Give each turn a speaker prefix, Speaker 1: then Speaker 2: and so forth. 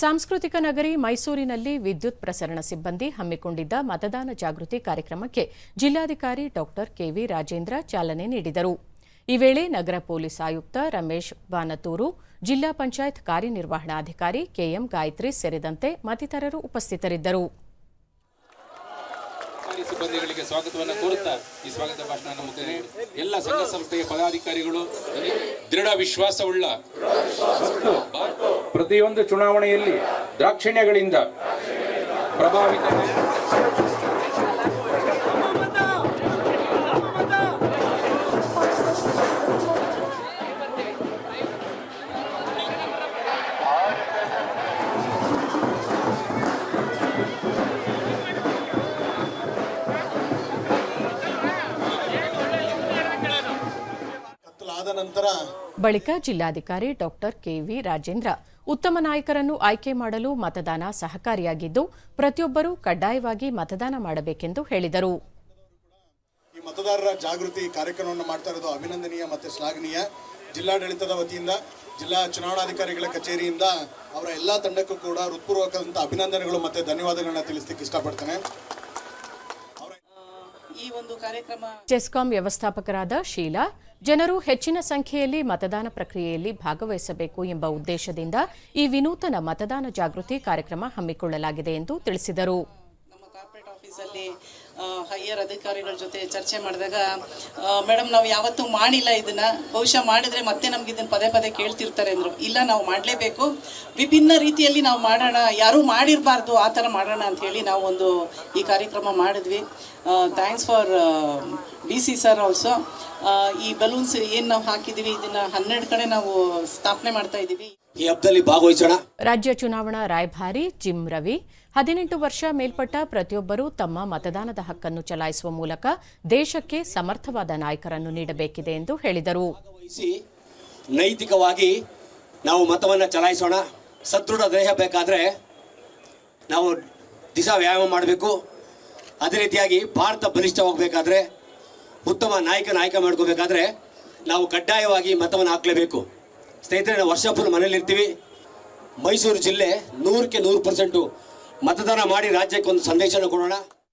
Speaker 1: ಸಾಂಸ್ಕೃತಿಕ ನಗರಿ ಮೈಸೂರಿನಲ್ಲಿ ವಿದ್ಯುತ್ ಪ್ರಸರಣ ಸಿಬ್ಬಂದಿ ಹಮ್ಮಿಕೊಂಡಿದ್ದ ಮತದಾನ ಜಾಗೃತಿ ಕಾರ್ಯಕ್ರಮಕ್ಕೆ ಜಿಲ್ಲಾಧಿಕಾರಿ ಡಾಕ್ಟರ್ ಕೆವಿ ರಾಜೇಂದ್ರ ಚಾಲನೆ ನೀಡಿದರು. ಈ ವೇಳೆ ನಗರ ಪೊಲೀಸ್ ಆಯುಕ್ತ ರಮೇಶ್ ಬಾನತೂರು, ಜಿಲ್ಲಾ ಪಂಚಾಯತ್ ಕಾರ್ಯನಿರ್ವಹಣಾಧಿಕಾರಿ ಕೆಎಂ ಗಾಯತ್ರಿ ಸೇರಿದಂತೆ ಮತ್ತಿತರರು ಉಪಸ್ಥಿತರಿದ್ದರು.
Speaker 2: ಸಿಬ್ಬಂದಿಗಳಿಗೆ ಸ್ವಾಗತವನ್ನು ಕೋರುತ್ತಾ ಈ ಸ್ವಾಗತ ಭಾಷಣ ಎಲ್ಲ ಸಂಘ ಸಂಸ್ಥೆಯ ಪದಾಧಿಕಾರಿಗಳು, ದೃಢ ವಿಶ್ವಾಸವುಳ್ಳ ಪ್ರತಿಯೊಂದು ಚುನಾವಣೆಯಲ್ಲಿ ದಾಕ್ಷಿಣ್ಯಗಳಿಂದ ಪ್ರಭಾವಿತ
Speaker 3: ಕತ್ತಲಾದ ನಂತರ
Speaker 1: ಬಳಿಕ ಜಿಲ್ಲಾಧಿಕಾರಿ ಡಾಕ್ಟರ್ ಕೆವಿ ರಾಜೇಂದ್ರ ಉತ್ತಮ ನಾಯಕರನ್ನು ಆಯ್ಕೆ ಮಾಡಲು ಮತದಾನ ಸಹಕಾರಿಯಾಗಿದ್ದು ಪ್ರತಿಯೊಬ್ಬರೂ ಕಡ್ಡಾಯವಾಗಿ ಮತದಾನ ಮಾಡಬೇಕೆಂದು ಹೇಳಿದರು.
Speaker 3: ಈ ಮತದಾರರ ಜಾಗೃತಿ ಕಾರ್ಯಕ್ರಮವನ್ನು ಮಾಡ್ತಾ ಇರೋದು ಅಭಿನಂದನೀಯ ಮತ್ತು ಶ್ಲಾಘನೀಯ. ಜಿಲ್ಲಾಡಳಿತದ ವತಿಯಿಂದ ಜಿಲ್ಲಾ ಚುನಾವಣಾಧಿಕಾರಿಗಳ ಕಚೇರಿಯಿಂದ ಅವರ ಎಲ್ಲ ತಂಡಕ್ಕೂ ಕೂಡ ಹೃತ್ಪೂರ್ವಕದಂಥ ಅಭಿನಂದನೆಗಳು ಮತ್ತು ಧನ್ಯವಾದಗಳನ್ನ ತಿಳಿಸ್ಲಿಕ್ಕೆ ಇಷ್ಟಪಡ್ತೇನೆ.
Speaker 4: ಈ ಒಂದು ಕಾರ್ಯಕ್ರಮ
Speaker 1: ಚೆಸ್ಕಾಂ ವ್ಯವಸ್ಥಾಪಕರಾದ ಶೀಲಾ ಜನರು ಹೆಚ್ಚಿನ ಸಂಖ್ಯೆಯಲ್ಲಿ ಮತದಾನ ಪ್ರಕ್ರಿಯೆಯಲ್ಲಿ ಭಾಗವಹಿಸಬೇಕು ಎಂಬ ಉದ್ದೇಶದಿಂದ ಈ ವಿನೂತನ ಮತದಾನ ಜಾಗೃತಿ ಕಾರ್ಯಕ್ರಮ ಹಮ್ಮಿಕೊಳ್ಳಲಾಗಿದೆ ಎಂದು ತಿಳಿಸಿದರು.
Speaker 4: ನಮ್ಮ ಕಾರ್ಪೊರೇಟ್ ಆಫೀಸಲ್ಲಿ ಹೈಯರ್ ಅಧಿಕಾರಿಗಳ ಜೊತೆ ಚರ್ಚೆ ಮಾಡಿದಾಗ ಮೇಡಮ್ ನಾವು ಯಾವತ್ತೂ ಮಾಡಿಲ್ಲ ಇದನ್ನ. ಬಹುಶಃ ಮಾಡಿದ್ರೆ ಮತ್ತೆ ನಮ್ಗೆ ಇದನ್ನ ಪದೇ ಪದೇ ಕೇಳ್ತಿರ್ತಾರೆ ಅಂದ್ರು. ಇಲ್ಲ ನಾವು ಮಾಡಲೇಬೇಕು. ವಿಭಿನ್ನ ರೀತಿಯಲ್ಲಿ ನಾವು ಮಾಡೋಣ. ಯಾರೂ ಮಾಡಿರಬಾರ್ದು ಆ ಥರ ಮಾಡೋಣ ಅಂತ ಹೇಳಿ ನಾವು ಒಂದು ಈ ಕಾರ್ಯಕ್ರಮ ಮಾಡಿದ್ವಿ. Thanks for D C sir also ಈ ಬಲೂನ್ಸ್ ಏನು ನಾವು ಹಾಕಿದ್ದೀವಿ ಇದನ್ನ ಹನ್ನೆರಡು ಕಡೆ ನಾವು ಸ್ಥಾಪನೆ ಮಾಡ್ತಾ ಇದ್ದೀವಿ
Speaker 5: ಈ ಹಬ್ಬದಲ್ಲಿ ಭಾಗವಹಿಸೋಣ.
Speaker 1: ರಾಜ್ಯ ಚುನಾವಣಾ ರಾಯಭಾರಿ ಜಿಮ್ ರವಿ. ಹದಿನೆಂಟು ವರ್ಷ ಮೇಲ್ಪಟ್ಟ ಪ್ರತಿಯೊಬ್ಬರೂ ತಮ್ಮ ಮತದಾನದ ಹಕ್ಕನ್ನು ಚಲಾಯಿಸುವ ಮೂಲಕ ದೇಶಕ್ಕೆ ಸಮರ್ಥವಾದ ನಾಯಕರನ್ನು ನೀಡಬೇಕಿದೆ ಎಂದು ಹೇಳಿದರು.
Speaker 5: ನೈತಿಕವಾಗಿ ನಾವು ಮತವನ್ನು ಚಲಾಯಿಸೋಣ. ಸದೃಢ ದೇಹ ಬೇಕಾದರೆ ನಾವು ದಿಸ ವ್ಯಾಯಾಮ ಮಾಡಬೇಕು. ಅದೇ ರೀತಿಯಾಗಿ ಭಾರತ ಬಲಿಷ್ಠವಾಗಬೇಕಾದ್ರೆ ಉತ್ತಮ ನಾಯಕ ಆಯ್ಕೆ ಮಾಡ್ಕೋಬೇಕಾದ್ರೆ ನಾವು ಕಡ್ಡಾಯವಾಗಿ ಮತವನ್ನು ಹಾಕಲೇಬೇಕು. ಸ್ನೇಹಿತರೆ, ನಾವು ವರ್ಷ ಫುಲ್ ಮನೇಲಿರ್ತೀವಿ ಮೈಸೂರು ಜಿಲ್ಲೆ ನೂರಕ್ಕೆ ನೂರು ಪರ್ಸೆಂಟು ಮತದಾನ ಮಾಡಿ ರಾಜ್ಯಕ್ಕೆ ಒಂದು ಸಂದೇಶನ ಕೊಡೋಣ.